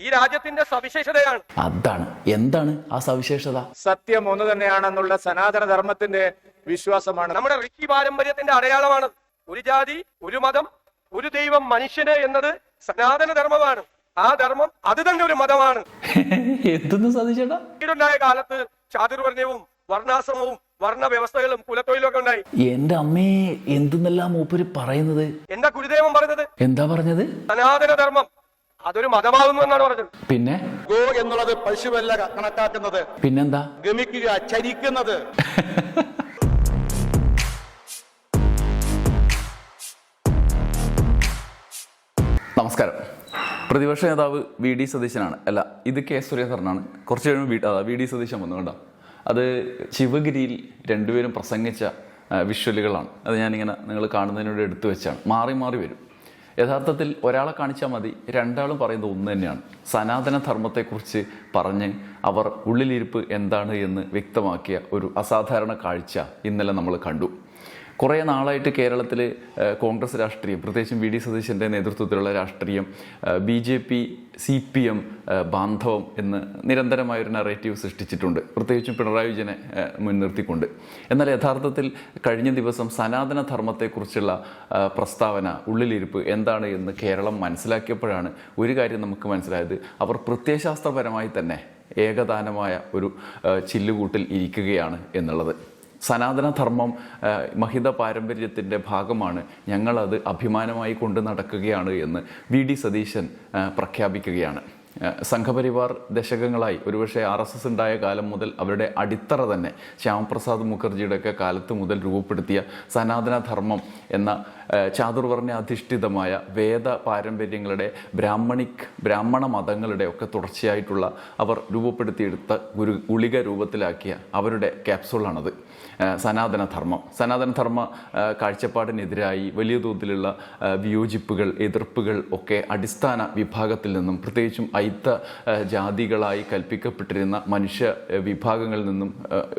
ഈ രാജ്യത്തിന്റെ സവിശേഷതയാണ്. അതാണ്. എന്താണ് ആ സവിശേഷത? സത്യം ഒന്ന് തന്നെയാണെന്നുള്ള സനാതന ധർമ്മത്തിന്റെ വിശ്വാസമാണ്. നമ്മുടെ ഋഷി പാരമ്പര്യത്തിന്റെ അടയാളമാണ്. ഒരു ജാതി ഒരു മതം ഒരു ദൈവം മനുഷ്യന് എന്നത് സനാതന ധർമ്മമാണ് ആ ധർമ്മം അത് തന്നെ ഒരു മതമാണ്. എന്തെന്ന് കാലത്ത് ചാതുർവർണയവും വർണാശ്രമവും വർണ വ്യവസ്ഥകളും കുലത്തൊഴിലും ഒക്കെ ഉണ്ടായി. എന്റെ അമ്മേ എന്തെന്നെല്ലാം മൂപ്പര് പറയുന്നത്? എന്താ ഗുരുദേവൻ പറഞ്ഞത്? എന്താ പറഞ്ഞത്? സനാതന ധർമ്മം അതൊരു മതമാകുന്നു എന്നാണ് പറഞ്ഞത്. പിന്നെ? ഗോ എന്നുള്ളത് പശുവല്ല കണക്കാക്കുന്നത്. പിന്നെന്താ? ഗമിക്കുക ചരിക്കുന്നത്. നമസ്കാരം. പ്രതിപക്ഷ നേതാവ് വി ഡി സതീശനാണ്. അല്ല ഇത് കെ സുരേന്ദ്രനാണ്. കുറച്ച് കഴിയുമ്പോൾ വി ഡി സതീശൻ വന്നു കണ്ടോ? അത് ശിവഗിരിയിൽ രണ്ടുപേരും പ്രസംഗിച്ച വിഷ്വലുകളാണ്. അത് ഞാനിങ്ങനെ നിങ്ങൾ കാണുന്നതിനോട് എടുത്തു വെച്ചാണ്. മാറി മാറി വരും. യഥാർത്ഥത്തിൽ ഒരാളെ കാണിച്ചാൽ മതി രണ്ടാളും പറയുന്നത് ഒന്ന് തന്നെയാണ്. സനാതന ധർമ്മത്തെക്കുറിച്ച് പറഞ്ഞ് അവർ ഉള്ളിലിരിപ്പ് എന്താണ് എന്ന് വ്യക്തമാക്കിയ ഒരു അസാധാരണ കാഴ്ച ഇന്നലെ നമ്മൾ കണ്ടു. കുറേ നാളായിട്ട് കേരളത്തിൽ കോൺഗ്രസ് രാഷ്ട്രീയം പ്രത്യേകിച്ചും വി ഡി സതീശന്റെ നേതൃത്വത്തിലുള്ള രാഷ്ട്രീയം B J P C P M ബാന്ധവം എന്ന് നിരന്തരമായൊരു നറേറ്റീവ് സൃഷ്ടിച്ചിട്ടുണ്ട്. പ്രത്യേകിച്ചും പിണറായി വിജയനെ മുൻനിർത്തിക്കൊണ്ട്. എന്നാൽ യഥാർത്ഥത്തിൽ കഴിഞ്ഞ ദിവസം സനാതന ധർമ്മത്തെക്കുറിച്ചുള്ള പ്രസ്താവന ഉള്ളിലിരിപ്പ് എന്താണ് എന്ന് കേരളം മനസ്സിലാക്കിയപ്പോഴാണ് ഒരു കാര്യം നമുക്ക് മനസ്സിലായത്. അവർ പ്രത്യയശാസ്ത്രപരമായി തന്നെ ഏകദാനമായ ഒരു ചില്ലുകൂട്ടിൽ ഇരിക്കുകയാണ് എന്നുള്ളത്. സനാതനധർമ്മം മഹിത പാരമ്പര്യത്തിന്റെ ഭാഗമാണ്. ഞങ്ങളത് അഭിമാനമായി കൊണ്ടു നടക്കുകയാണ് എന്ന് വി ഡി സതീശൻ പ്രഖ്യാപിക്കുകയാണ്. സംഘപരിവാർ ദശകങ്ങളായി ഒരുപക്ഷെ ആർ എസ് എസ് ഉണ്ടായ കാലം മുതൽ അവരുടെ അടിത്തറ തന്നെ ശ്യാമപ്രസാദ് മുഖർജിയുടെയൊക്കെ കാലത്ത് മുതൽ രൂപപ്പെടുത്തിയ സനാതനധർമ്മം എന്ന ചാതുർവർണ അധിഷ്ഠിതമായ വേദ പാരമ്പര്യങ്ങളുടെ ബ്രാഹ്മണിക് ബ്രാഹ്മണ മതങ്ങളുടെ ഒക്കെ തുടർച്ചയായിട്ടുള്ള അവർ രൂപപ്പെടുത്തിയെടുത്ത ഗുരു ഗുളിക രൂപത്തിലാക്കിയ അവരുടെ ക്യാപ്സൂളാണത്. സനാതനധർമ്മം. സനാതനധർമ്മ കാഴ്ചപ്പാടിനെതിരായി വലിയ തോതിലുള്ള വിയോജിപ്പുകൾ എതിർപ്പുകൾ ഒക്കെ അടിസ്ഥാന വിഭാഗത്തിൽ നിന്നും പ്രത്യേകിച്ചും അയിത്ത ആ, ജാതികളായി കൽപ്പിക്കപ്പെട്ടിരുന്ന മനുഷ്യ വിഭാഗങ്ങളിൽ നിന്നും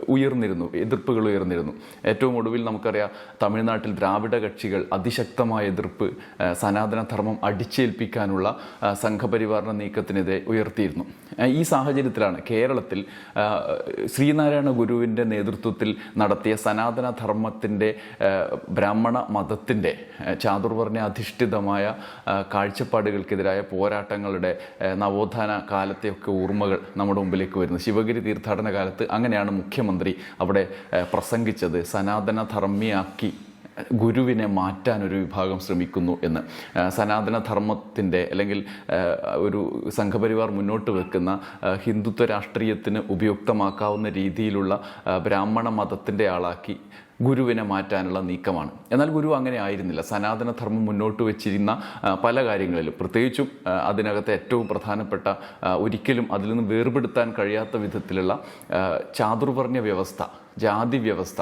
ഉയർന്നിരുന്നു എതിർപ്പുകൾ ഉയർന്നിരുന്നു. ഏറ്റവും ഒടുവിൽ നമുക്കറിയാം തമിഴ്നാട്ടിൽ ദ്രാവിഡ കക്ഷികൾ അതിശക്തമായ എതിർപ്പ് സനാതനധർമ്മം അടിച്ചേൽപ്പിക്കാനുള്ള ആ, സംഘപരിവാറിന നീക്കത്തിനെതിരെ ഉയർത്തിയിരുന്നു. ഈ സാഹചര്യത്തിലാണ് കേരളത്തിൽ ശ്രീനാരായണ ഗുരുവിന്റെ നേതൃത്വത്തിൽ നടത്തിയ സനാതനധർമ്മത്തിന്റെ ബ്രാഹ്മണ മതത്തിന്റെ ചാതുർവർണ അധിഷ്ഠിതമായ കാഴ്ചപ്പാടുകൾക്കെതിരായ പോരാട്ടങ്ങളുടെ ആ, നവോത്ഥാന കാലത്തെയൊക്കെ ഓർമ്മകൾ നമ്മുടെ മുമ്പിലേക്ക് വരുന്നത് ശിവഗിരി തീർത്ഥാടന കാലത്ത് അങ്ങനെയാണ് മുഖ്യമന്ത്രി അവിടെ പ്രസംഗിച്ചത്. സനാതന ധർമ്മിയാക്കി ഗുരുവിനെ മാറ്റാൻ ഒരു വിഭാഗം ശ്രമിക്കുന്നു എന്ന്. സനാതന ധർമ്മത്തിന്റെ അല്ലെങ്കിൽ ഒരു സംഘപരിവാർ മുന്നോട്ട് വെക്കുന്ന ഹിന്ദുത്വ രാഷ്ട്രീയത്തിന് ഉപയുക്തമാക്കാവുന്ന രീതിയിലുള്ള ബ്രാഹ്മണ മതത്തിന്റെ ആളാക്കി ഗുരുവിനെ മാറ്റാനുള്ള നീക്കമാണ്. എന്നാൽ ഗുരു അങ്ങനെ ആയിരുന്നില്ല. സനാതന ധർമ്മം മുന്നോട്ട് വെച്ചിരുന്ന പല കാര്യങ്ങളിലും പ്രത്യേകിച്ചും അതിനകത്ത് ഏറ്റവും പ്രധാനപ്പെട്ട ഒരിക്കലും അതിൽ നിന്ന് വേർപെടുത്താൻ കഴിയാത്ത വിധത്തിലുള്ള ചാതുർവർണ വ്യവസ്ഥ ജാതി വ്യവസ്ഥ.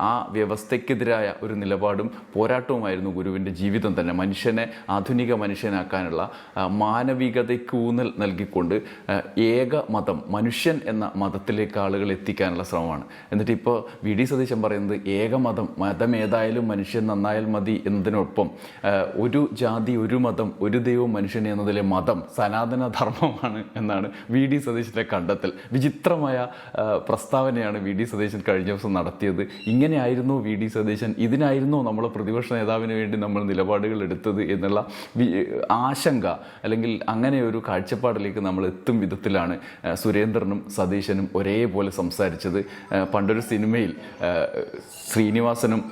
ആ, വ്യവസ്ഥയ്ക്കെതിരായ ഒരു നിലപാടും പോരാട്ടവുമായിരുന്നു ഗുരുവിന്റെ ജീവിതം തന്നെ. മനുഷ്യനെ ആധുനിക മനുഷ്യനാക്കാനുള്ള മാനവികതയ്ക്കൂന്നൽ നൽകിക്കൊണ്ട് ഏക മതം മനുഷ്യൻ എന്ന മതത്തിലേക്ക് ആളുകൾ എത്തിക്കാനുള്ള ശ്രമമാണ്. എന്നിട്ട് ഇപ്പോൾ വി. ഡി. സതീശൻ പറയുന്നത് ഏകമതം മതം ഏതായാലും മനുഷ്യൻ നന്നായാൽ മതി എന്നതിനൊപ്പം ഒരു ജാതി ഒരു മതം ഒരു ദൈവം മനുഷ്യൻ എന്നതിലെ മതം സനാതന ധർമ്മമാണ് എന്നാണ് വി. ഡി. സതീശന്റെ കണ്ടെത്തൽ. വിചിത്രമായ പ്രസ്താവനയാണ് വി. ഡി. സതീശൻ കഴിഞ്ഞ ദിവസം നടത്തിയത്. ഇങ്ങനെയായിരുന്നു വി ഡി സതീശൻ. ഇതിനായിരുന്നോ നമ്മൾ പ്രതിപക്ഷ നേതാവിന് വേണ്ടി നമ്മൾ നിലപാടുകൾ എടുത്തത് എന്നുള്ള ആശങ്ക അല്ലെങ്കിൽ അങ്ങനെ ഒരു കാഴ്ചപ്പാടിലേക്ക് നമ്മൾ എത്തും വിധത്തിലാണ് സുരേന്ദ്രനും സതീശനും ഒരേപോലെ സംസാരിച്ചത്. പണ്ടൊരു സിനിമയിൽ ശ്രീനിവാസനും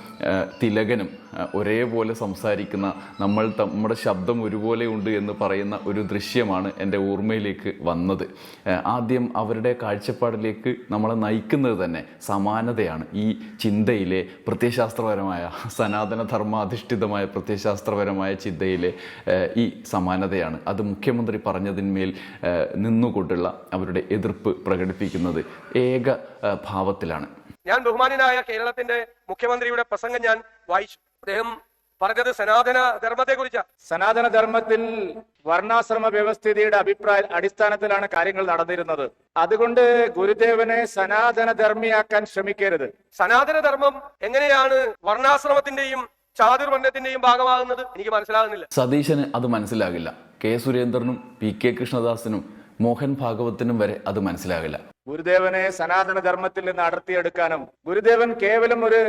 തിലകനും ഒരേപോലെ സംസാരിക്കുന്ന നമ്മൾ നമ്മുടെ ശബ്ദം ഒരുപോലെ ഉണ്ട് എന്ന് പറയുന്ന ഒരു ദൃശ്യമാണ് എന്റെ ഓർമ്മയിലേക്ക് വന്നത്. ആദ്യം അവരുടെ കാഴ്ചപ്പാടിലേക്ക് നമ്മളെ നയിക്കുന്നത് തന്നെ സമാനതയാണ്. ഈ ചിന്തയിലെ പ്രത്യയശാസ്ത്രപരമായ സനാതന ധർമാധിഷ്ഠിതമായ പ്രത്യയശാസ്ത്രപരമായ ചിന്തയിലെ ഈ സമാനതയാണ്. അത് മുഖ്യമന്ത്രി പറഞ്ഞതിന്മേൽ നിന്നുകൊണ്ടുള്ള അവരുടെ എതിർപ്പ് പ്രകടിപ്പിക്കുന്നത് ഏക ഭാവത്തിലാണ്. ഞാൻ ബഹുമാനായ കേരളത്തിന്റെ മുഖ്യമന്ത്രിയുടെ പ്രസംഗം ഞാൻ വായിച്ചു. അദ്ദേഹം പറഞ്ഞത് സനാതന ധർമ്മത്തെ കുറിച്ചാണ് സനാതന ധർമ്മത്തിൽ വർണാശ്രമ വ്യവസ്ഥിതിയുടെ അഭിപ്രായ അടിസ്ഥാനത്തിലാണ് കാര്യങ്ങൾ നടന്നിരുന്നത്. അതുകൊണ്ട് ഗുരുദേവനെ സനാതന ധർമ്മിയാക്കാൻ ശ്രമിക്കരുത്. സനാതന ധർമ്മം എങ്ങനെയാണ് വർണാശ്രമത്തിന്റെയും ചാതുർവർണത്തിന്റെയും ഭാഗമാകുന്നത്? എനിക്ക് മനസ്സിലാകുന്നില്ല. സതീശന് അത് മനസ്സിലാകില്ല. കെ സുരേന്ദ്രനും പി കെ കൃഷ്ണദാസിനും മോഹൻ ഭാഗവത്തിനും വരെ അത് മനസ്സിലാകില്ല. ഗുരുദേവനെ സനാതന ധർമ്മത്തിൽ നിന്ന് അടർത്തിയെടുക്കാനും ഗുരുദേവൻ കേവലം ഒരു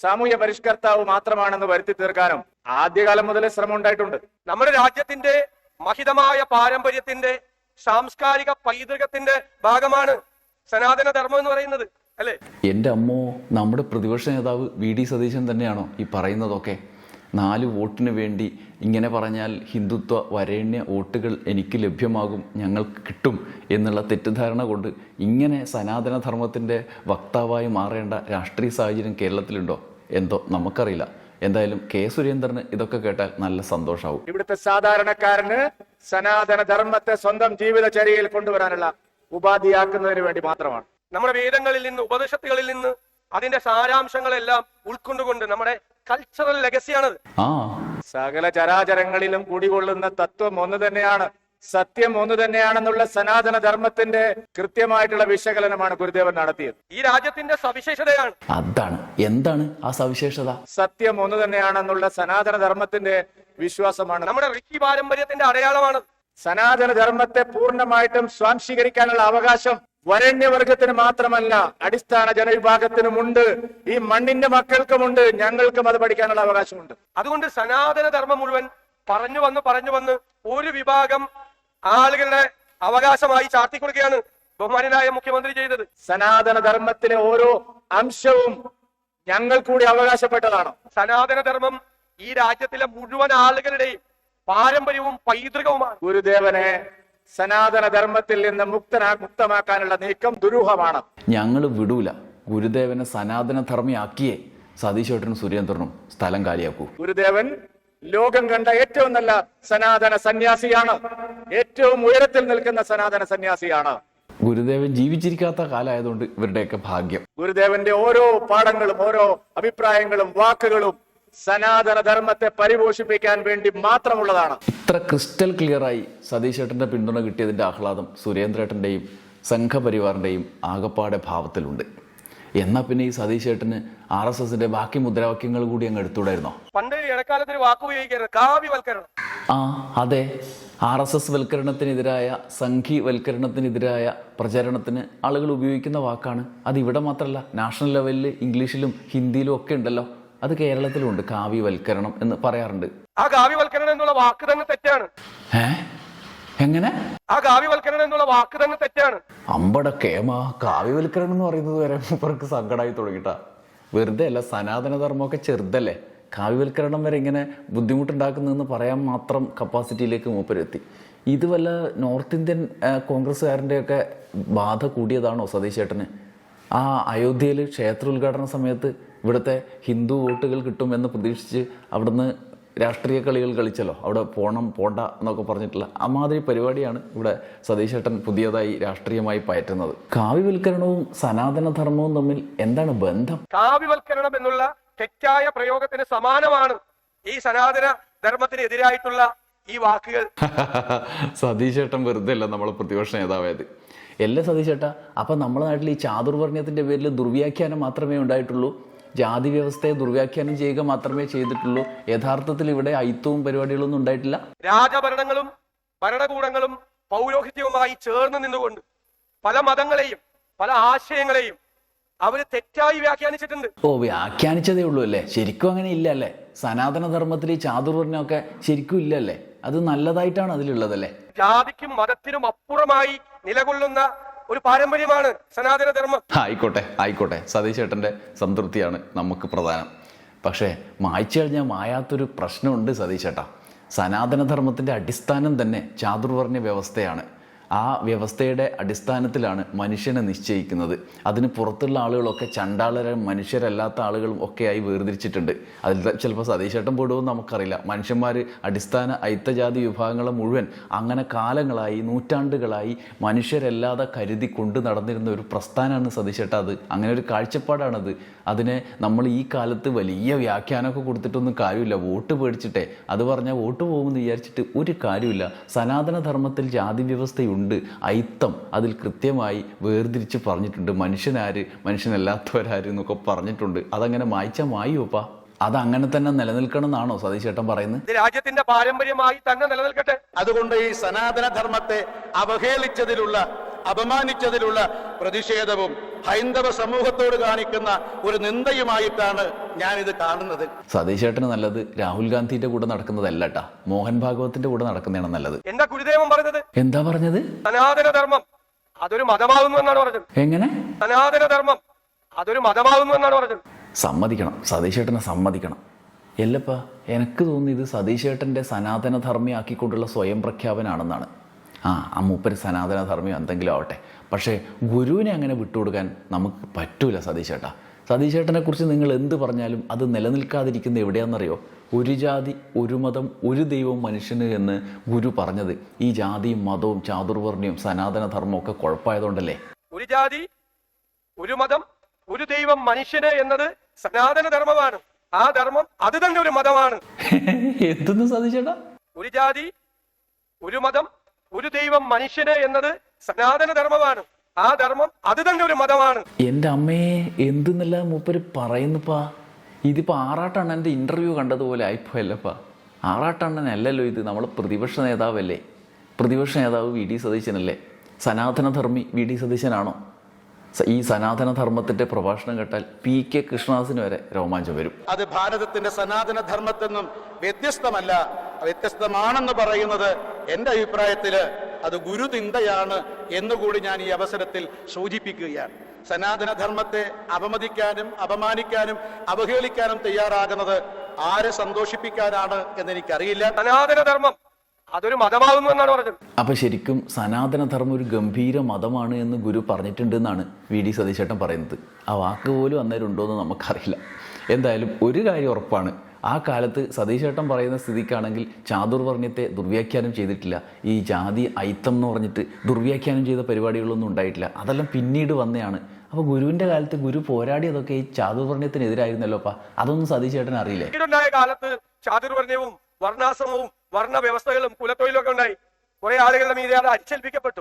സാമൂഹ്യ പരിഷ്കർത്താവ് മാത്രമാണെന്ന് വരുത്തി തീർക്കാനും ആദ്യകാലം മുതലേ ശ്രമം ഉണ്ടായിട്ടുണ്ട് നമ്മുടെ രാജ്യത്തിന്റെ മഹിതമായ പാരമ്പര്യത്തിന്റെ സാംസ്കാരിക പൈതൃകത്തിന്റെ ഭാഗമാണ് സനാതന ധർമ്മം എന്ന് പറയുന്നത് അല്ലെ? എന്റെ അമ്മോ നമ്മുടെ പ്രതിപക്ഷ നേതാവ് വി ഡി സതീശൻ തന്നെയാണോ ഈ പറയുന്നതൊക്കെ? നാല് വോട്ടിന് വേണ്ടി ഇങ്ങനെ പറഞ്ഞാൽ ഹിന്ദുത്വ വരേണ്യ വോട്ടുകൾ എനിക്ക് ലഭ്യമാകും ഞങ്ങൾക്ക് കിട്ടും എന്നുള്ള തെറ്റിദ്ധാരണ കൊണ്ട് ഇങ്ങനെ സനാതനധർമ്മത്തിന്റെ വക്താവായി മാറേണ്ട രാഷ്ട്രീയ സാഹചര്യം കേരളത്തിലുണ്ടോ? എന്തോ നമുക്കറിയില്ല. എന്തായാലും കെ സുരേന്ദ്രന് ഇതൊക്കെ കേട്ടാൽ നല്ല സന്തോഷമാവും ഇവിടുത്തെ സാധാരണക്കാരന് സനാതനധർമ്മത്തെ സ്വന്തം ജീവിതചര്യയിൽ കൊണ്ടുവരാനുള്ള ഉപാധിയാക്കുന്നതിന് വേണ്ടി മാത്രമാണ്. നമ്മുടെ വേദങ്ങളിൽ നിന്ന് ഉപനിഷത്തുകളിൽ നിന്ന് അതിന്റെ സാരാംശങ്ങളെല്ലാം ഉൾക്കൊണ്ടുകൊണ്ട് നമ്മുടെ കൾച്ചറൽ ലെഗസിയാണത് ആ. സകല ചരാചരങ്ങളിലും കുടികൊള്ളുന്ന തത്വം ഒന്ന് തന്നെയാണ്. സത്യം ഒന്ന് തന്നെയാണെന്നുള്ള സനാതന ധർമ്മത്തിന്റെ കൃത്യമായിട്ടുള്ള വിശകലനമാണ് ഗുരുദേവൻ നടത്തിയത്. ഈ രാജ്യത്തിന്റെ സവിശേഷതയാണ്. അതാണ്. എന്താണ് ആ സവിശേഷത? സത്യം ഒന്ന് തന്നെയാണെന്നുള്ള സനാതന ധർമ്മത്തിന്റെ വിശ്വാസമാണ്. നമ്മുടെ ഋഷി പാരമ്പര്യത്തിന്റെ അടയാളമാണ്. സനാതന ധർമ്മത്തെ പൂർണമായിട്ടും സ്വാംശീകരിക്കാനുള്ള അവകാശം വരണ്യവർഗത്തിന് മാത്രമല്ല അടിസ്ഥാന ജനവിഭാഗത്തിനുമുണ്ട് ഈ മണ്ണിന്റെ മക്കൾക്കുമുണ്ട് ഞങ്ങൾക്കും അത് പഠിക്കാനുള്ള അവകാശമുണ്ട്. അതുകൊണ്ട് സനാതന ധർമ്മം മുഴുവൻ പറഞ്ഞു വന്ന് പറഞ്ഞു വന്ന് ഒരു വിഭാഗം ആളുകളുടെ അവകാശമായി ചാർത്തിക്കൊടുക്കുകയാണ് ബഹുമാനായ മുഖ്യമന്ത്രി ചെയ്തത്. സനാതന ധർമ്മത്തിലെ ഓരോ അംശവും ഞങ്ങൾ കൂടി അവകാശപ്പെട്ടതാണ്. സനാതന ധർമ്മം ഈ രാജ്യത്തിലെ മുഴുവൻ ആളുകളുടെയും പാരമ്പര്യവും പൈതൃകവുമാണ്. ഗുരുദേവനെ സനാതന ധർമ്മത്തിൽ നിന്ന് മുക്തനാ മുക്തമാക്കാനുള്ള നീക്കം ദുരൂഹമാണ്. ഞങ്ങൾ വിടൂല. ഗുരുദേവനെ സനാതന ധർമ്മിയാക്കിയേ സതീശേട്ടനും സുരേന്ദ്രനും സ്ഥലം കാലിയാക്കൂ. ഗുരുദേവൻ ലോകം കണ്ട ഏറ്റവും നല്ല സനാതന സന്യാസിയാണ്. ഏറ്റവും ഉയരത്തിൽ നിൽക്കുന്ന സനാതന സന്യാസിയാണ്. ഗുരുദേവൻ ജീവിച്ചിരിക്കാത്ത കാലമായതുകൊണ്ട് ഇവരുടെയൊക്കെ ഭാഗ്യം. ഗുരുദേവന്റെ ഓരോ പാഠങ്ങളും ഓരോ അഭിപ്രായങ്ങളും വാക്കുകളും സനാതന ധർമ്മത്തെ പരിപോഷിപ്പിക്കാൻ വേണ്ടി മാത്രമുള്ളതാണ്. ഇത്ര ക്രിസ്റ്റൽ ക്ലിയറായി സതീശേട്ടന്റെ പിന്തുണ കിട്ടിയതിന്റെ ആഹ്ലാദം സുരേന്ദ്രേട്ടന്റെയും സംഘപരിവാറിന്റെയും ആകപ്പാടെ ഭാവത്തിലുണ്ട്. എന്നാ പിന്നെ ഈ സതീശേട്ടന് ആർ എസ് എസിന്റെ ബാക്കി മുദ്രാവാക്യങ്ങൾ കൂടി അങ്ങ് എടുത്തൂടായിരുന്നോ പണ്ട് കാവ്യവൽക്കരണം. ആ അതെ. ആർ എസ് എസ് വൽക്കരണത്തിനെതിരായ സംഘീവൽക്കരണത്തിനെതിരായ പ്രചരണത്തിന് ആളുകൾ ഉപയോഗിക്കുന്ന വാക്കാണ്. അത് ഇവിടെ മാത്രമല്ല നാഷണൽ ലെവലിൽ ഇംഗ്ലീഷിലും ഹിന്ദിയിലും ഒക്കെ ഉണ്ടല്ലോ. അത് കേരളത്തിലുണ്ട് കാവ്യവൽക്കരണം എന്ന് പറയാറുണ്ട്. ആ കാവ്യവൽക്കരണം എന്നുള്ള വാക്ക് തന്നെ തെറ്റാണ്. ഏ? എങ്ങനെ? ആ കാവ്യവൽക്കരണം എന്നുള്ള വാക്ക് തന്നെ തെറ്റാണ്. അമ്പട കേമ കാവ്യവൽക്കരണം എന്ന് പറയുന്നത് വരെ ഇവർക്ക് സങ്കടമായി തുടങ്ങിട്ടാ വെറുതെ അല്ല സനാതനധർമ്മമൊക്കെ ചെറുതല്ലേ? കാവ്യവൽക്കരണം വരെ ഇങ്ങനെ ബുദ്ധിമുട്ടുണ്ടാക്കുന്നതെന്ന് പറയാൻ മാത്രം കപ്പാസിറ്റിയിലേക്ക് മൂപ്പരെത്തി. ഇത് വല്ല നോർത്ത് ഇന്ത്യൻ കോൺഗ്രസ്സുകാരന്റെയൊക്കെ ബാധ കൂടിയതാണോ സതീശ് ചേട്ടന് ആ അയോധ്യയിൽ ക്ഷേത്ര ഉദ്ഘാടന സമയത്ത് ഇവിടുത്തെ ഹിന്ദു വോട്ടുകൾ കിട്ടുമെന്ന് പ്രതീക്ഷിച്ച് അവിടുന്ന് രാഷ്ട്രീയ കളികൾ കളിച്ചല്ലോ. അവിടെ പോണം പോണ്ട എന്നൊക്കെ പറഞ്ഞിട്ടുള്ള അമാതിരി പരിപാടിയാണ് ഇവിടെ സതീശേട്ടൻ പുതിയതായി രാഷ്ട്രീയമായി പയറ്റുന്നത്. കാവ്യവൽക്കരണവും സനാതനധർമ്മവും തമ്മിൽ എന്താണ് ബന്ധം? കാവ്യവൽക്കരണം എന്നുള്ള തെറ്റായ പ്രയോഗത്തിന് സമാനമാണ് ഈ സനാതന ധർമ്മത്തിനെതിരായിട്ടുള്ള ഈ വാക്കുകൾ. സതീശേട്ടൻ വെറുതെ അല്ല നമ്മളെ പ്രതിപക്ഷ നേതാവായത്. എല്ലാ സതീശേട്ടാ? അപ്പൊ നമ്മുടെ നാട്ടിൽ ഈ ചാതുർവർണയത്തിന്റെ പേരിൽ ദുർവ്യാഖ്യാനം മാത്രമേ ഉണ്ടായിട്ടുള്ളൂ. ജാതി വ്യവസ്ഥയെ ദുർവ്യാഖ്യാനം ചെയ്യുക മാത്രമേ ചെയ്തിട്ടുള്ളൂ. യഥാർത്ഥത്തിൽ ഇവിടെ അയിത്തവും പരിപാടികളൊന്നും ഉണ്ടായിട്ടില്ല. രാജഭരണങ്ങളും ഭരണകൂടങ്ങളും പൗരോഹിത്യവുമായി ചേർന്ന് നിന്നുകൊണ്ട് പല മതങ്ങളെയും പല ആശയങ്ങളെയും അവർ തെറ്റായി വ്യാഖ്യാനിച്ചിട്ടുണ്ട്. ഓ വ്യാഖ്യാനിച്ചതേ ഉള്ളൂ അല്ലേ? ശരിക്കും അങ്ങനെ ഇല്ല അല്ലേ? സനാതനധർമ്മത്തിൽ ഈ ചാതുർവർണമൊക്കെ ശരിക്കും ഇല്ലല്ലേ അത് നല്ലതായിട്ടാണ് അതിലുള്ളതല്ലേ ജാതിക്കും മതത്തിനും അപ്പുറമായി നിലകൊള്ളുന്ന ഒരു പാരമ്പര്യമാണ് സനാതന ധർമ്മം ആയിക്കോട്ടെ. ആയിക്കോട്ടെ സതീശേട്ടന്റെ സംതൃപ്തിയാണ് നമുക്ക് പ്രധാനം. പക്ഷേ മായ്ച്ചു കഴിഞ്ഞാൽ മായാത്തൊരു പ്രശ്നമുണ്ട് സതീശേട്ടാ സനാതനധർമ്മത്തിന്റെ അടിസ്ഥാനം തന്നെ ചാതുർവർണ വ്യവസ്ഥയാണ്. ആ വ്യവസ്ഥയുടെ അടിസ്ഥാനത്തിലാണ് മനുഷ്യനെ നിശ്ചയിക്കുന്നത്. അതിന് പുറത്തുള്ള ആളുകളൊക്കെ ചണ്ടാളരും മനുഷ്യരല്ലാത്ത ആളുകളും ഒക്കെയായി വേർതിരിച്ചിട്ടുണ്ട്. അതിൽ ചിലപ്പോൾ സതീശേട്ടൻ പെടുമെന്ന് നമുക്കറിയില്ല. മനുഷ്യന്മാർ അടിസ്ഥാന ഐത്തജാതി വിഭാഗങ്ങളെ മുഴുവൻ അങ്ങനെ കാലങ്ങളായി നൂറ്റാണ്ടുകളായി മനുഷ്യരല്ലാതെ കരുതി കൊണ്ടു നടന്നിരുന്ന ഒരു പ്രസ്ഥാനമാണ് സതീശേട്ട അത്. അങ്ങനെ ഒരു കാഴ്ചപ്പാടാണത്. അതിനെ നമ്മൾ ഈ കാലത്ത് വലിയ വ്യാഖ്യാനമൊക്കെ കൊടുത്തിട്ടൊന്നും കാര്യമില്ല. വോട്ട് പേടിച്ചിട്ടേ. അത് പറഞ്ഞാൽ വോട്ട് പോകുമെന്ന് വിചാരിച്ചിട്ട് ഒരു കാര്യമില്ല. സനാതനധർമ്മത്തിൽ ജാതി വ്യവസ്ഥയുണ്ട്. അയിത്തം അതിൽ കൃത്യമായി വേർതിരിച്ച് പറഞ്ഞിട്ടുണ്ട്. മനുഷ്യനാര് മനുഷ്യനല്ലാത്തവരാര് എന്നൊക്കെ പറഞ്ഞിട്ടുണ്ട്. അതങ്ങനെ മായ്ച്ചാൽ മായുവപ്പാ അത് അങ്ങനെ തന്നെ നിലനിൽക്കണം എന്നാണോ സതീശ് ചേട്ടൻ പറയുന്നത്? രാജ്യത്തിന്റെ പാരമ്പര്യമായി തന്നെ നിലനിൽക്കട്ടെ. അതുകൊണ്ട് ഈ സനാതന ധർമ്മത്തെ അവഹേളിച്ചതിലുള്ള അപമാനിച്ചതിലുള്ള പ്രതിഷേധവും ഹൈന്ദവ സമൂഹത്തോട് കാണിക്കുന്ന ഒരു നിന്ദയുമായിട്ടാണ് ഞാൻ ഇത് കാണുന്നത്. സതീശേട്ടന് നല്ലത് രാഹുൽ ഗാന്ധിന്റെ കൂടെ നടക്കുന്നതല്ല മോഹൻ ഭാഗവത്തിന്റെ കൂടെ നടക്കുന്നതാണ് നല്ലത്. എന്താ ഗുരുദേവൻ പറഞ്ഞത്? എന്താ പറഞ്ഞത്? സനാതന ധർമ്മം അതൊരു മതമാകുന്നു എന്നാണ് പറഞ്ഞത്. എങ്ങനെ? സനാതന ധർമ്മം അതൊരു മതമാകുന്നു എന്നാണ് പറഞ്ഞത്. സമ്മതിക്കണം. സതീശേട്ടനെ ചേട്ടനെ സമ്മതിക്കണം. എല്ലപ്പ എനിക്ക് തോന്നി ഇത് സതീഷ് സനാതനധർമ്മിയാക്കിക്കൊണ്ടുള്ള സനാതന ധർമ്മിയാക്കിക്കൊണ്ടുള്ള സ്വയം പ്രഖ്യാപനാണെന്നാണ് ആ ആ മൂപ്പര് സനാതന ധർമ്മി എന്തെങ്കിലും ആവട്ടെ. പക്ഷേ ഗുരുവിനെ അങ്ങനെ വിട്ടുകൊടുക്കാൻ നമുക്ക് പറ്റൂല സതീശേട്ടാ. സതീശേട്ടനെക്കുറിച്ച് നിങ്ങൾ എന്ത് പറഞ്ഞാലും അത് നിലനിൽക്കാതിരിക്കുന്ന എവിടെയാണെന്നറിയോ? ഒരു ജാതി ഒരു മതം ഒരു ദൈവം മനുഷ്യന് എന്ന് ഗുരു പറഞ്ഞത്. ഈ ജാതിയും മതവും ചാതുർവർണയും സനാതന ധർമ്മവും ഒക്കെ കുഴപ്പമായതുകൊണ്ടല്ലേ? ഒരു ജാതി ഒരു മതം ഒരു ദൈവം മനുഷ്യന് എന്നത് സനാതന ധർമ്മമാണ്. ആ ധർമ്മം അത് തന്നെ ഒരു മതമാണ്. എന്തെന്ന് സതീശേട്ടാ? ഒരു ജാതി ഒരു മതം ഒരു ദൈവം മനുഷ്യന് എന്നത് സനാതന ധർമ്മമാണ്. ആ ധർമ്മം അത് തന്നെ ഒരു മതമാണ്. എന്റെ അമ്മയെ എന്തെന്നല്ല മൂപ്പര് പറയുന്നുപ്പാ? ഇതിപ്പോ ആറാട്ടണ്ണന്റെ ഇന്റർവ്യൂ കണ്ടതുപോലെ ആയിപ്പോയല്ലപ്പാ? ആറാട്ടണ്ണൻ അല്ലല്ലോ ഇത് നമ്മൾ പ്രതിപക്ഷ നേതാവല്ലേ? പ്രതിപക്ഷ നേതാവ് വി ഡി സതീശനല്ലേ? സനാതനധർമ്മി വി ഡി സതീശനാണോ? സ- സനാതന ധർമ്മത്തിന്റെ പ്രഭാഷണം കേട്ടാൽ പി കെ കൃഷ്ണദാസിന് വരെ രോമാഞ്ചം വരും. അത് ഭാരതത്തിന്റെ സനാതന ധർമ്മത്തെന്നും നിന്നും വ്യത്യസ്തമല്ല വ്യത്യസ്തമാണെന്ന് പറയുന്നത് എന്റെ അഭിപ്രായത്തിൽ അത് ഗുരുതിന്തയാണ് എന്നുകൂടി ഞാൻ ഈ അവസരത്തിൽ സൂചിപ്പിക്കുകയാണ്. സനാതന ധർമ്മത്തെ അപമതിക്കാനും അപമാനിക്കാനും അവഹേളിക്കാനും തയ്യാറാകുന്നത് ആരെ സന്തോഷിപ്പിക്കാനാണ് എന്നെനിക്കറിയില്ല. സനാതന ധർമ്മം അതൊരു മതമാകുന്നു എന്നാണ് പറഞ്ഞത്. അപ്പൊ ശരിക്കും സനാതനധർമ്മം ഒരു ഗംഭീര മതമാണ് എന്ന് ഗുരു പറഞ്ഞിട്ടുണ്ടെന്നാണ് വി ഡി സതീശേട്ടൻ പറയുന്നത്. ആ വാക്ക് പോലും അന്നേരം ഉണ്ടോ എന്ന് നമുക്കറിയില്ല. എന്തായാലും ഒരു കാര്യം ഉറപ്പാണ്. ആ കാലത്ത് സതീശേട്ടൻ പറയുന്ന സ്ഥിതിക്കാണെങ്കിൽ ചാതുർവർണയത്തെ ദുർവ്യാഖ്യാനം ചെയ്തിട്ടില്ല. ഈ ജാതി ഐത്തം എന്ന് പറഞ്ഞിട്ട് ദുർവ്യാഖ്യാനം ചെയ്ത പരിപാടികളൊന്നും ഉണ്ടായിട്ടില്ല. അതെല്ലാം പിന്നീട് വന്നതാണ് അപ്പോൾ ഗുരുവിന്റെ കാലത്ത് ഗുരു പോരാടിയതൊക്കെ ഈ ചാതുർവർണയത്തിനെതിരായിരുന്നല്ലോ അപ്പ. അതൊന്നും സതീശേട്ടൻ അറിയില്ലേ കാലത്ത് ചാതുർവർണയവും വർണാശ്രമവും വർണ വ്യവസ്ഥകളും കുലത്തൊഴിലും ഒക്കെ ഉണ്ടായി. കുറെ ആളുകളുടെ മീതെ അത് അടിച്ചേൽപ്പിക്കപ്പെട്ടു.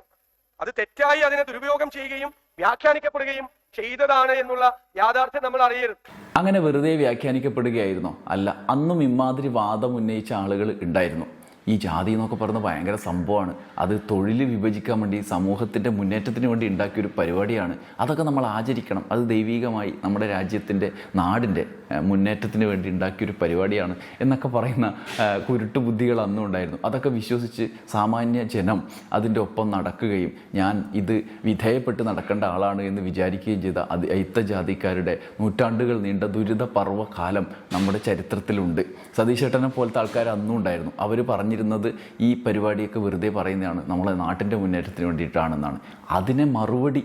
അത് തെറ്റായി അതിനെ ദുരുപയോഗം ചെയ്യുകയും വ്യാഖ്യാനിക്കപ്പെടുകയും ചെയ്തതാണ് എന്നുള്ള യാഥാർത്ഥ്യം നമ്മൾ അറിയരുത്. അങ്ങനെ വെറുതെ വ്യാഖ്യാനിക്കപ്പെടുകയായിരുന്നു? അല്ല അന്നും ഇമാതിരി വാദം ഉന്നയിച്ച ആളുകൾ ഉണ്ടായിരുന്നു. ഈ ജാതി എന്നൊക്കെ പറയുന്നത് ഭയങ്കര സംഭവമാണ്. അത് തൊഴിൽ വിഭജിക്കാൻ വേണ്ടി സമൂഹത്തിന്റെ മുന്നേറ്റത്തിന് വേണ്ടി ഉണ്ടാക്കിയൊരു പരിപാടിയാണ്. അതൊക്കെ നമ്മൾ ആചരിക്കണം. അത് ദൈവികമായി നമ്മുടെ രാജ്യത്തിന്റെ നാടിന്റെ മുന്നേറ്റത്തിന് വേണ്ടി ഉണ്ടാക്കിയൊരു പരിപാടിയാണ് എന്നൊക്കെ പറയുന്ന കുരുട്ടു ബുദ്ധികൾ അന്നും ഉണ്ടായിരുന്നു. അതൊക്കെ വിശ്വസിച്ച് സാമാന്യ ജനം അതിന്റെ ഒപ്പം നടക്കുകയും ഞാൻ ഇത് വിധേയപ്പെട്ട് നടക്കേണ്ട ആളാണ് എന്ന് വിചാരിക്കുകയും ചെയ്ത അത് അയിത്തജാതിക്കാരുടെ നൂറ്റാണ്ടുകൾ നീണ്ട ദുരിത പർവകാലം നമ്മുടെ ചരിത്രത്തിലുണ്ട്. സതീശേട്ടനെ പോലത്തെ ആൾക്കാർ അന്നും ഉണ്ടായിരുന്നു. അവർ പറഞ്ഞിരുന്നത് ഈ പരിപാടിയൊക്കെ വെറുതെ പറയുന്നതാണ് നമ്മളെ നാട്ടിന്റെ മുന്നേറ്റത്തിന് വേണ്ടിയിട്ടാണെന്നാണ്. അതിനെ മറുപടി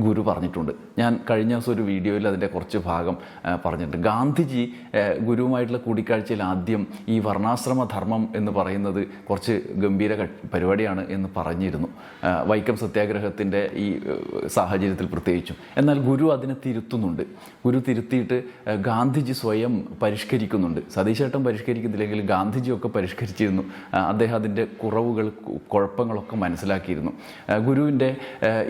ഗുരു പറഞ്ഞിട്ടുണ്ട്. ഞാൻ കഴിഞ്ഞ ദിവസം ഒരു വീഡിയോയിൽ അതിന്റെ കുറച്ച് ഭാഗം പറഞ്ഞിട്ടുണ്ട്. ഗാന്ധിജി ഗുരുവുമായിട്ടുള്ള കൂടിക്കാഴ്ചയിൽ ആദ്യം ഈ വർണാശ്രമ ധർമ്മം എന്ന് പറയുന്നത് കുറച്ച് ഗംഭീര പരിപാടിയാണ് എന്ന് പറഞ്ഞിരുന്നു. വൈക്കം സത്യാഗ്രഹത്തിന്റെ ഈ സാഹചര്യത്തിൽ പ്രത്യേകിച്ചും. എന്നാൽ ഗുരു അതിനെ തിരുത്തുന്നുണ്ട്. ഗുരു തിരുത്തിയിട്ട് ഗാന്ധിജി സ്വയം പരിഷ്കരിക്കുന്നുണ്ട്. സതീശേട്ടൻ പരിഷ്കരിക്കുന്നില്ലെങ്കിൽ ഗാന്ധിജിയൊക്കെ പരിഷ്കരിച്ചിരുന്നു. അദ്ദേഹം അതിന്റെ കുറവുകൾ കുഴപ്പങ്ങളൊക്കെ മനസ്സിലാക്കിയിരുന്നു. ഗുരുവിന്റെ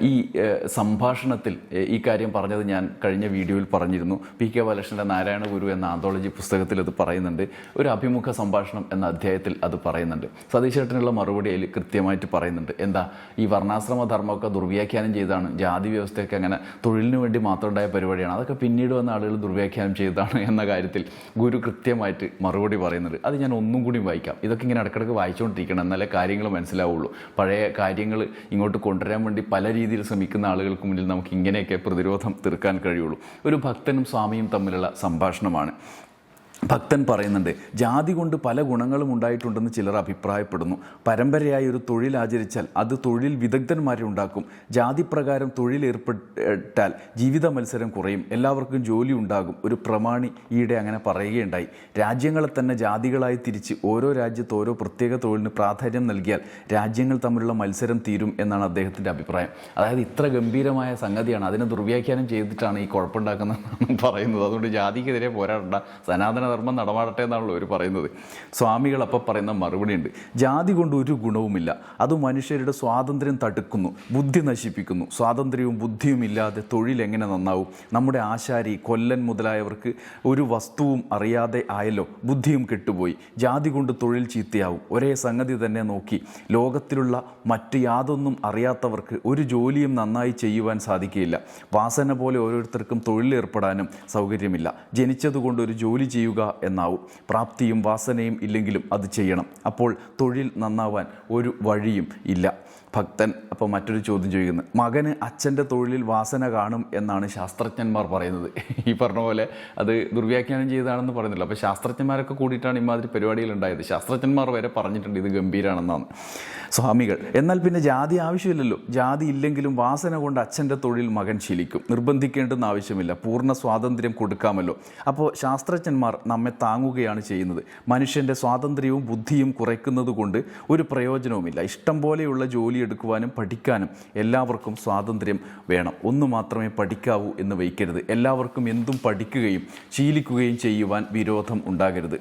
ഈ ആ, സംഭാഷണത്തിൽ ആ, ഈ കാര്യം പറഞ്ഞത് ഞാൻ കഴിഞ്ഞ വീഡിയോയിൽ പറഞ്ഞിരുന്നു. പി കെ ബാലകൃഷ്ണന്റെ നാരായണ ഗുരു എന്ന ആന്തോളജി പുസ്തകത്തിൽ അത് പറയുന്നുണ്ട്. ഒരു അഭിമുഖ സംഭാഷണം എന്ന അധ്യായത്തിൽ അത് പറയുന്നുണ്ട്. സതീശേട്ടനുള്ള മറുപടി അതിൽ കൃത്യമായിട്ട് പറയുന്നുണ്ട്. എന്താ ഈ വർണാശ്രമ ധർമ്മമൊക്കെ ദുർവ്യാഖ്യാനം ചെയ്താണ് ജാതി വ്യവസ്ഥയൊക്കെ അങ്ങനെ തൊഴിലിന് വേണ്ടി മാത്രം ഉണ്ടായ പരിപാടിയാണ് അതൊക്കെ പിന്നീട് വന്ന ആളുകൾ ദുർവ്യാഖ്യാനം ചെയ്തതാണ് എന്ന കാര്യത്തിൽ ഗുരു കൃത്യമായിട്ട് മറുപടി പറയുന്നുണ്ട്. അത് ഞാൻ ഒന്നും കൂടി വായിക്കാം. ഇതൊക്കെ ഇങ്ങനെ ഇടയ്ക്കിടയ്ക്ക് വായിച്ചുകൊണ്ടിരിക്കണം എന്നാലേ കാര്യങ്ങൾ മനസ്സിലാവുള്ളൂ. പഴയ കാര്യങ്ങൾ ഇങ്ങോട്ട് കൊണ്ടുവരാൻ വേണ്ടി പല രീതിയിൽ ശ്രമിക്കുന്ന ആളുകൾക്ക് മുന്നിൽ നമുക്ക് ഇങ്ങനെയൊക്കെ പ്രതിരോധം തീർക്കാൻ കഴിയുള്ളൂ. ഒരു ഭക്തനും സ്വാമിയും തമ്മിലുള്ള സംഭാഷണമാണ്. ഭക്തൻ പറയുന്നുണ്ട് ജാതി കൊണ്ട് പല ഗുണങ്ങളും ഉണ്ടായിട്ടുണ്ടെന്ന് ചിലർ അഭിപ്രായപ്പെടുന്നു. പരമ്പരയായി ഒരു തൊഴിൽ ആചരിച്ചാൽ അത് തൊഴിൽ വിദഗ്ധന്മാരെ ഉണ്ടാക്കും. ജാതി പ്രകാരം തൊഴിൽ ഏർപ്പെട്ടാൽ ജീവിത മത്സരം കുറയും. എല്ലാവർക്കും ജോലി ഉണ്ടാകും. ഒരു പ്രമാണി ഈയിടെ അങ്ങനെ പറയുകയുണ്ടായി. രാജ്യങ്ങളെ തന്നെ ജാതികളായി തിരിച്ച് ഓരോ രാജ്യത്ത് ഓരോ പ്രത്യേക തൊഴിലിന് പ്രാധാന്യം നൽകിയാൽ രാജ്യങ്ങൾ തമ്മിലുള്ള മത്സരം തീരും എന്നാണ് അദ്ദേഹത്തിന്റെ അഭിപ്രായം. അതായത് ഇത്ര ഗംഭീരമായ സംഗതിയാണ്. അതിനെ ദുർവ്യാഖ്യാനം ചെയ്തിട്ടാണ് ഈ കുഴപ്പമുണ്ടാക്കുന്നതെന്നാണ് പറയുന്നത്. അതുകൊണ്ട് ജാതിക്കെതിരെ പോരാടേണ്ട. സനാതന സനാതനധർമ്മം നടമാടട്ടെ എന്നാണല്ലോ അവർ പറയുന്നത്. സ്വാമികൾ അപ്പം പറയുന്ന മറുപടിയുണ്ട്. ജാതി കൊണ്ട് ഒരു ഗുണവുമില്ല. അത് മനുഷ്യരുടെ സ്വാതന്ത്ര്യം തടുക്കുന്നു ബുദ്ധി നശിപ്പിക്കുന്നു. സ്വാതന്ത്ര്യവും ബുദ്ധിയും ഇല്ലാതെ തൊഴിൽ എങ്ങനെ നന്നാവും? നമ്മുടെ ആശാരി കൊല്ലൻ മുതലായവർക്ക് ഒരു വസ്തുവും അറിയാതെ ആയല്ലോ ബുദ്ധിയും കെട്ടുപോയി. ജാതി കൊണ്ട് തൊഴിൽ ചീത്തയാവും. ഒരേ സംഗതി തന്നെ നോക്കി. ലോകത്തിലുള്ള മറ്റ് യാതൊന്നും അറിയാത്തവർക്ക് ഒരു ജോലിയും നന്നായി ചെയ്യുവാൻ സാധിക്കുകയില്ല. വാസന പോലെ ഓരോരുത്തർക്കും തൊഴിലേർപ്പെടാനും സൗകര്യമില്ല. ജനിച്ചതുകൊണ്ട് ഒരു ജോലി ചെയ്യുക എന്നാവും. പ്രാപ്തിയും വാസനയും ഇല്ലെങ്കിലും അത് ചെയ്യണം. അപ്പോൾ തൊഴിൽ നന്നാവാൻ ഒരു വഴിയും ഇല്ല. ഭക്തൻ അപ്പോൾ മറ്റൊരു ചോദ്യം ചോദിക്കുന്നത് മകന് അച്ഛന്റെ തൊഴിലിൽ വാസന കാണും എന്നാണ് ശാസ്ത്രജ്ഞന്മാർ പറയുന്നത്. ഈ പറഞ്ഞ പോലെ അത് ദുർവ്യാഖ്യാനം ചെയ്തതാണെന്ന് പറയുന്നില്ല. അപ്പോൾ ശാസ്ത്രജ്ഞന്മാരൊക്കെ കൂടിയിട്ടാണ് ഇമാതിരി പരിപാടികൾ ഉണ്ടായത്. ശാസ്ത്രജ്ഞന്മാർ വരെ പറഞ്ഞിട്ടുണ്ട് ഇത് ഗംഭീരാണെന്നാണ്. സ്വാമികൾ എന്നാൽ പിന്നെ ജാതി ആവശ്യമില്ലല്ലോ. ജാതി ഇല്ലെങ്കിലും വാസന കൊണ്ട് അച്ഛന്റെ തൊഴിൽ മകൻ ശീലിക്കും. നിർബന്ധിക്കേണ്ടെന്ന് ആവശ്യമില്ല. പൂർണ സ്വാതന്ത്ര്യം കൊടുക്കാമല്ലോ. അപ്പോൾ ശാസ്ത്രജ്ഞന്മാർ നമ്മെ താങ്ങുകയാണ് ചെയ്യുന്നത്. മനുഷ്യന്റെ സ്വാതന്ത്ര്യവും ബുദ്ധിയും കുറയ്ക്കുന്നത് കൊണ്ട് ഒരു പ്രയോജനവുമില്ല. ഇഷ്ടം പോലെയുള്ള ജോലി എടുക്കുവാനും പഠിക്കാനും എല്ലാവർക്കും സ്വാതന്ത്ര്യം വേണം. ഒന്ന് മാത്രമേ പഠിക്കാവൂ എന്ന് വയ്ക്കരുത്. എല്ലാവർക്കും എന്തും പഠിക്കുകയും ശീലിക്കുകയും ചെയ്യുവാൻ വിരോധം ഉണ്ടാകരുത്.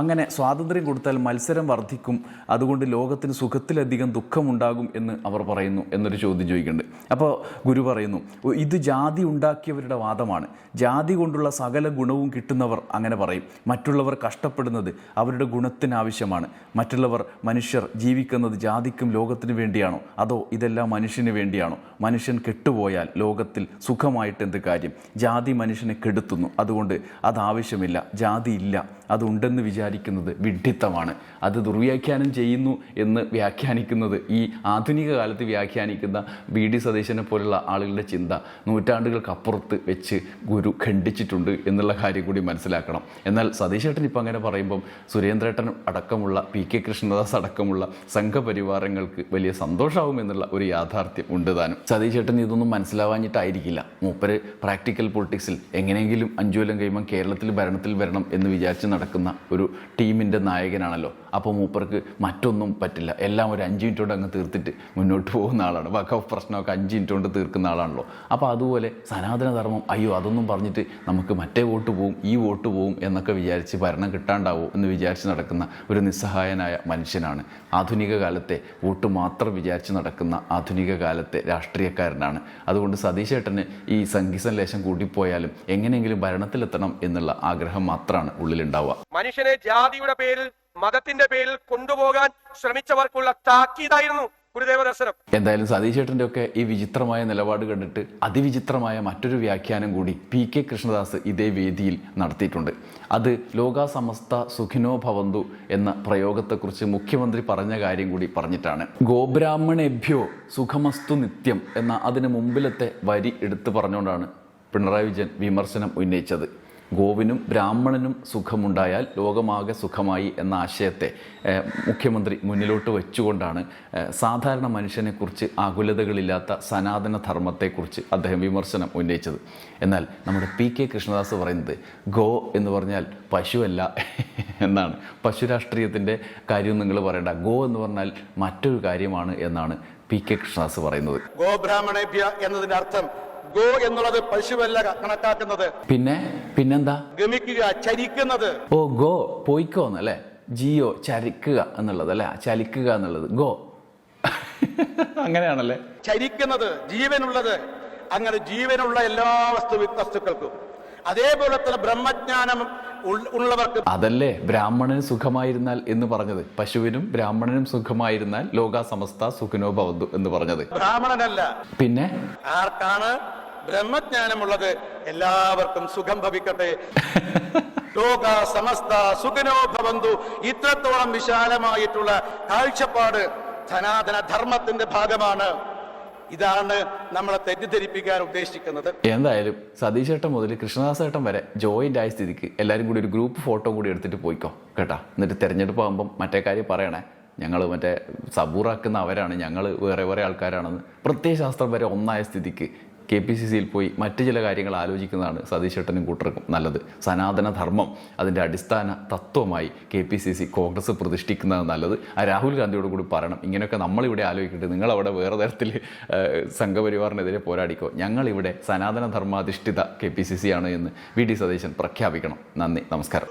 അങ്ങനെ സ്വാതന്ത്ര്യം കൊടുത്താൽ മത്സരം വർദ്ധിക്കും. അതുകൊണ്ട് ലോകത്തിന് സുഖത്തിലധികം ദുഃഖമുണ്ടാകും എന്ന് അവർ പറയുന്നു എന്നൊരു ചോദ്യം ചോദിക്കുന്നുണ്ട്. അപ്പോൾ ഗുരു പറയുന്നു ഇത് ജാതി ഉണ്ടാക്കിയവരുടെ വാദമാണ്. ജാതി കൊണ്ടുള്ള സകല ഗുണവും കിട്ടുന്നവർ അങ്ങനെ പറയും. മറ്റുള്ളവർ കഷ്ടപ്പെടുന്നത് അവരുടെ ഗുണത്തിന് ആവശ്യമാണ്. മറ്റുള്ളവർ മനുഷ്യർ ജീവിക്കുന്നത് ജാതിക്കും ലോകത്തിന് വേണ്ടിയാണോ? അതോ ഇതെല്ലാം മനുഷ്യന് വേണ്ടിയാണോ? മനുഷ്യൻ കെട്ടുപോയാൽ ലോകത്തിൽ സുഖമായിട്ട് എന്ത് കാര്യം? ജാതി മനുഷ്യനെ കെടുത്തുന്നു. അതുകൊണ്ട് അതാവശ്യമില്ല ജാതി ഇല്ല. അതുണ്ടെന്ന് വിചാരിക്കുന്നത് വിഡ്ഢിത്തമാണ്. അത് ദുർവ്യാഖ്യാനം ചെയ്യുന്നു എന്ന് വ്യാഖ്യാനിക്കുന്നത് ഈ ആധുനിക കാലത്ത് വ്യാഖ്യാനിക്കുന്ന വി ഡി സതീശനെ പോലുള്ള ആളുകളുടെ ചിന്ത നൂറ്റാണ്ടുകൾക്കപ്പുറത്ത് വെച്ച് ഗുരു ഖണ്ഡിച്ചിട്ടുണ്ട് എന്നുള്ള കാര്യം കൂടി മനസ്സിലാക്കണം. എന്നാൽ സതീശേട്ടൻ ഇപ്പം അങ്ങനെ പറയുമ്പം സുരേന്ദ്രേട്ടൻ അടക്കമുള്ള പി കെ കൃഷ്ണദാസ് അടക്കമുള്ള സംഘപരിവാരങ്ങൾക്ക് വലിയ സന്തോഷമാവും എന്നുള്ള ഒരു യാഥാർത്ഥ്യം ഉണ്ട് താനും. സതീശേട്ടൻ ഇതൊന്നും മനസ്സിലാവാഞ്ഞിട്ടായിരിക്കില്ല. മൂപ്പര് പ്രാക്ടിക്കൽ പൊളിറ്റിക്സിൽ എങ്ങനെയെങ്കിലും അഞ്ചു കൊല്ലം കഴിയുമ്പം കേരളത്തിൽ ഭരണത്തിൽ വരണം എന്ന് വിചാരിച്ച് നടക്കുന്ന ഒരു ടീമിന്റെ നായകനാണല്ലോ. അപ്പോൾ മൂപ്പർക്ക് മറ്റൊന്നും പറ്റില്ല. എല്ലാം ഒരു അഞ്ച് മിനിറ്റ് കൊണ്ട് അങ്ങ് തീർത്തിട്ട് മുന്നോട്ട് പോകുന്ന ആളാണ്. വക്ക പ്രശ്നമൊക്കെ അഞ്ച് മിനിറ്റ് കൊണ്ട് തീർക്കുന്ന ആളാണല്ലോ. അപ്പോൾ അതുപോലെ സനാതനധർമ്മം അയ്യോ അതൊന്നും പറഞ്ഞിട്ട് നമുക്ക് മറ്റേ വോട്ട് പോവും ഈ വോട്ട് പോവും എന്നൊക്കെ വിചാരിച്ച് ഭരണം കിട്ടാണ്ടാവോ എന്ന് വിചാരിച്ച് നടക്കുന്ന ഒരു നിസ്സഹായനായ മനുഷ്യനാണ്. ആധുനിക കാലത്തെ വോട്ട് മാത്രം വിചാരിച്ച് നടക്കുന്ന ആധുനിക കാലത്തെ രാഷ്ട്രീയക്കാരനാണ്. അതുകൊണ്ട് സതീശേട്ടന് ഈ സംഗീസം ലേശം കൂട്ടിപ്പോയാലും എങ്ങനെയെങ്കിലും ഭരണത്തിലെത്തണം എന്നുള്ള ആഗ്രഹം മാത്രമാണ് ഉള്ളിലുണ്ടാവുക. മനുഷ്യനെ ജാതിയുടെ പേരിൽ മതത്തിന്റെ പേരിൽ കൊണ്ടുപോകാൻ ശ്രമിച്ചവർക്കുള്ള താക്കീതായിരുന്നു ഗുരുദേവ ദർശനം. എന്തായാലും സതീശേട്ടന്റെ ഒക്കെ ഈ വിചിത്രമായ നിലപാട് കണ്ടിട്ട് അതിവിചിത്രമായ മറ്റൊരു വ്യാഖ്യാനം കൂടി പി കെ കൃഷ്ണദാസ് ഇതേ വേദിയിൽ നടത്തിയിട്ടുണ്ട്. അത് ലോകാസമസ്ത സുഖിനോ ഭവന്തു എന്ന പ്രയോഗത്തെക്കുറിച്ച് മുഖ്യമന്ത്രി പറഞ്ഞ കാര്യം കൂടി പറഞ്ഞിട്ടാണ്. ഗോബ്രാഹ്മണേഭ്യോ സുഖമസ്തു നിത്യം എന്ന അതിന് മുമ്പിലത്തെ വരി എടുത്തു പറഞ്ഞുകൊണ്ടാണ് പിണറായി വിജയൻ വിമർശനം ഉന്നയിച്ചത്. ഗോവിനും ബ്രാഹ്മണനും സുഖമുണ്ടായാൽ ലോകമാകെ സുഖമായി എന്ന ആശയത്തെ മുഖ്യമന്ത്രി മുന്നിലോട്ട് വെച്ചുകൊണ്ടാണ് സാധാരണ മനുഷ്യനെക്കുറിച്ച് ആകുലതകളില്ലാത്ത സനാതന ധർമ്മത്തെക്കുറിച്ച് അദ്ദേഹം വിമർശനം ഉന്നയിച്ചത്. എന്നാൽ നമ്മുടെ പി കെ കൃഷ്ണദാസ് പറയുന്നത് ഗോ എന്ന് പറഞ്ഞാൽ പശുവല്ല എന്നാണ്. പശു രാഷ്ട്രീയത്തിന്റെ കാര്യം നിങ്ങൾ പറയണ്ട. ഗോ എന്ന് പറഞ്ഞാൽ മറ്റൊരു കാര്യമാണ് എന്നാണ് പി കെ കൃഷ്ണദാസ് പറയുന്നത്. ഗോ ബ്രാഹ്മണേഭ്യ എന്നതിന്റെ അർത്ഥം ഗോ എന്നുള്ളത് പശുവല്ല കണക്കാക്കുന്നത്. പിന്നെ പിന്നെന്താ? ഗമിക്കുക ചരിക്കുന്നത്. ഓ ഗോ പോയിക്കോന്നല്ലേ? ജിയോ ചരിക്കുക എന്നുള്ളത് അല്ലെ ചലിക്കുക എന്നുള്ളത്. ഗോ. അങ്ങനെയാണല്ലേ? ചരിക്കുന്നത് ജീവനുള്ളത്. അങ്ങനെ ജീവനുള്ള എല്ലാ വസ്തു വസ്തുക്കൾക്കും അതേപോലെ തന്നെ ബ്രഹ്മജ്ഞാനം ഉള്ളവർക്ക് അതല്ലേ? ബ്രാഹ്മണന് സുഖമായിരുന്നാൽ എന്ന് പറഞ്ഞത്. പശുവിനും ബ്രാഹ്മണനും സുഖമായിരുന്നാൽ ലോകാസമസ്ത സുഖനോ ഭവന്തു എന്ന് പറഞ്ഞത്. ബ്രാഹ്മണനല്ല. പിന്നെ? ആർക്കാണ്? ബ്രഹ്മജ്ഞാനമുള്ളത് എല്ലാവർക്കും സുഖം ഭവിക്കട്ടെ. ലോക സമസ്ത സുഖനോ ഭവന്തു. ഇത്രത്തോളം വിശാലമായിട്ടുള്ള കാഴ്ചപ്പാട് സനാതന ധർമ്മത്തിന്റെ ഭാഗമാണ്. ഇതാണ് നമ്മളെ തെറ്റിദ്ധരിപ്പിക്കാൻ ഉദ്ദേശിക്കുന്നത്. എന്തായാലും സതീശേട്ടൻ മുതൽ കൃഷ്ണദാസ് കൃഷ്ണദാസേട്ടൻ വരെ ജോയിന്റ് ആയ സ്ഥിതിക്ക് എല്ലാവരും കൂടി ഒരു ഗ്രൂപ്പ് ഫോട്ടോ കൂടി എടുത്തിട്ട് പോയിക്കോ കേട്ടാ? എന്നിട്ട് തെരഞ്ഞെടുപ്പ് ആകുമ്പം മറ്റേ കാര്യം പറയണേ. ഞങ്ങൾ മറ്റേ സബൂറാക്കുന്ന അവരാണ് ഞങ്ങൾ വേറെ വേറെ ആൾക്കാരാണെന്ന്. പ്രത്യയശാസ്ത്രം വരെ ഒന്നായ സ്ഥിതിക്ക് കെ പി സി സിയിൽ പോയി മറ്റു ചില കാര്യങ്ങൾ ആലോചിക്കുന്നതാണ് സതീഷ് ചേട്ടനും കൂട്ടർക്കും നല്ലത്. സനാതന ധർമ്മം അതിന്റെ അടിസ്ഥാന തത്വമായി K P C C Congress പ്രതിഷ്ഠിക്കുന്നത് നല്ലത്. ആ രാഹുൽ ഗാന്ധിയോട് കൂടി പറയണം. ഇങ്ങനെയൊക്കെ നമ്മളിവിടെ ആലോചിക്കട്ടെ. നിങ്ങളവിടെ വേറെ തരത്തിൽ സംഘപരിവാറിനെതിരെ പോരാടിക്കോ. ഞങ്ങളിവിടെ സനാതന ധർമ്മാധിഷ്ഠിത കെ പി സി സി ആണ് എന്ന് വി ഡി സതീശൻ പ്രഖ്യാപിക്കണം. നന്ദി. നമസ്കാരം.